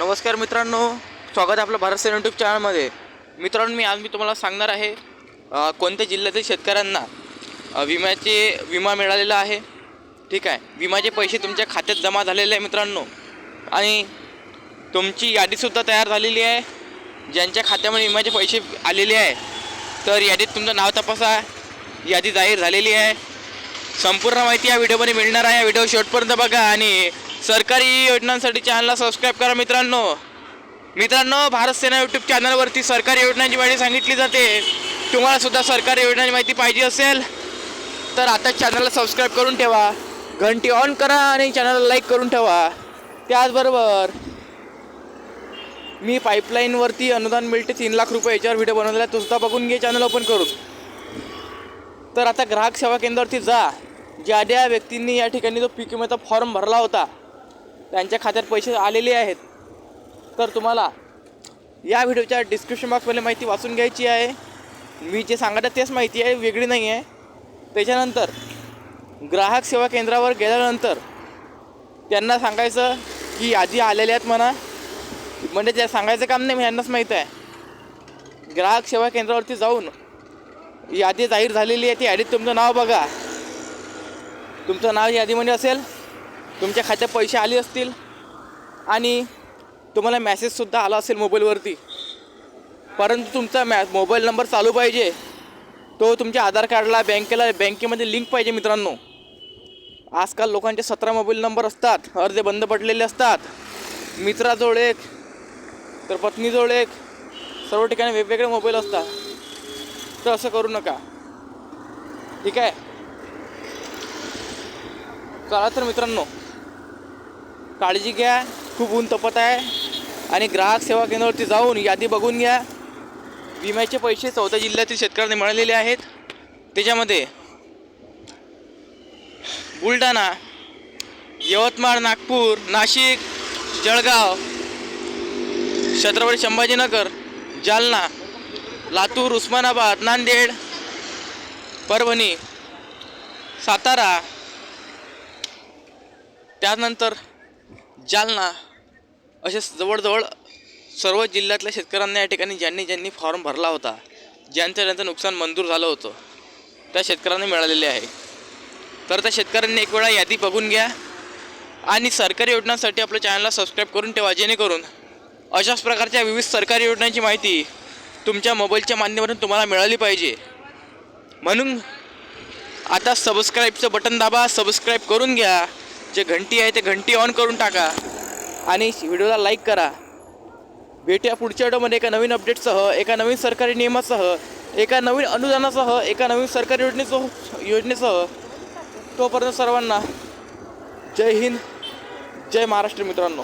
नमस्कार मित्रांनो स्वागत आहे आपलं भारत सेन यूट्यूब चॅनलमध्ये. मित्रांनो मी आज मी तुम्हाला सांगणार आहे कोणत्या जिल्ह्यातील शेतकऱ्यांना विम्याचे विमा मिळालेला आहे. ठीक आहे? विम्याचे पैसे तुमच्या खात्यात जमा झालेले आहे मित्रांनो. आणि तुमची यादीसुद्धा तयार झालेली आहे. ज्यांच्या खात्यामध्ये विम्याचे पैसे आलेले आहे तर यादीत तुमचं नाव तपासा. यादी जाहीर झालेली आहे. संपूर्ण माहिती या व्हिडिओमध्ये मिळणार आहे. व्हिडिओ शेवटपर्यंत बघा आणि सरकारी योजनांसाठी चॅनलला सबस्क्राईब करा मित्रांनो. मित्रांनो भारत सेना यूट्यूब चॅनलवरती सरकारी योजनांची माहिती सांगितली जाते. तुम्हाला सुद्धा सरकारी योजनांची माहिती पाहिजे असेल तर आता चॅनलला सबस्क्राईब करून ठेवा. घंटी ऑन करा आणि चॅनलला लाईक करून ठेवा. त्याचबरोबर मी पाईपलाईनवरती अनुदान मिळते तीन लाख रुपये याच्यावर व्हिडिओ बनवलेला आहे तो सुद्धा बघून घे चॅनल ओपन करून. तर आता ग्राहक सेवा केंद्रावरती जा. ज्या ज्या व्यक्तींनी या ठिकाणी जो पीक विम्याचा फॉर्म भरला होता त्यांच्या खात्यात पैसे आलेले आहेत. तर तुम्हाला या व्हिडिओच्या डिस्क्रिप्शन बॉक्समध्ये माहिती वाचून घ्यायची आहे. मी जे सांगत आहे तेच माहिती आहे वेगळी नाही आहे. त्याच्यानंतर ग्राहक सेवा केंद्रावर गेल्यानंतर त्यांना सांगायचं की यादी आलेल्या आहेत म्हणा. म्हणजे त्या सांगायचं काम नाही यांनाच माहीत आहे. ग्राहक सेवा केंद्रावरती जाऊन यादी जाहीर झालेली आहे ती यादीत तुमचं नाव बघा. तुमचं नाव यादीमध्ये असेल. तुमच्या खात्यात पैसे आले असतील आणि तुम्हाला मॅसेजसुद्धा आला असेल मोबाईलवरती. परंतु तुमचा मॅ मोबाईल नंबर चालू पाहिजे. तो तुमच्या आधार कार्डला बँकेला बँकेमध्ये लिंक पाहिजे मित्रांनो. आजकाल लोकांचे सतरा मोबाईल नंबर असतात. अर्धे बंद पडलेले असतात. मित्राजवळ एक तर पत्नीजवळ एक सर्व ठिकाणी वेगवेगळे मोबाईल असतात. तर असं करू नका. ठीक आहे? चला तर मित्रांनो. काळजी घ्या खूप ऊन तपत आहे. आणि ग्राहक सेवा केंद्रावरती जाऊन यादी बघून घ्या. विम्याचे पैसे चौदा जिल्ह्यातील शेतकऱ्यांनी मिळालेले आहेत. त्याच्यामध्ये बुलढाणा यवतमाळ नागपूर नाशिक जळगाव छत्रपती संभाजीनगर जालना लातूर उस्मानाबाद नांदेड परभणी सातारा. त्यानंतर जालना असे जवळजवळ सर्व जिल्ह्यातल्या शेतकऱ्यांना या ठिकाणी ज्यांनी ज्यांनी फॉर्म भरला होता ज्यांचं ज्यांचं नुकसान मंजूर झालं होतं त्या शेतकऱ्यांना मिळालेले आहे. तर त्या शेतकऱ्यांनी एक वेळा यादी बघून घ्या आणि सरकारी योजनांसाठी आपल्या चॅनलला सबस्क्राईब करून ठेवा जेणेकरून अशाच प्रकारच्या विविध सरकारी योजनांची माहिती तुमच्या मोबाईलच्या माध्यमातून तुम्हाला मिळाली पाहिजे. म्हणून आता सबस्क्राईबचं बटन दाबा सबस्क्राईब करून घ्या. जे घंटी आहे ते घंटी ऑन करून टाका. आणि व्हिडिओला लाईक करा. भेटूया पुढच्या व्हिडिओमध्ये एका नवीन अपडेटसह एका नवीन सरकारी नियमासह एका नवीन अनुदानासह एका नवीन सरकारी योजनेसह योजनेसह. तोपर्यंत सर्वांना जय हिंद जय महाराष्ट्र मित्रांनो.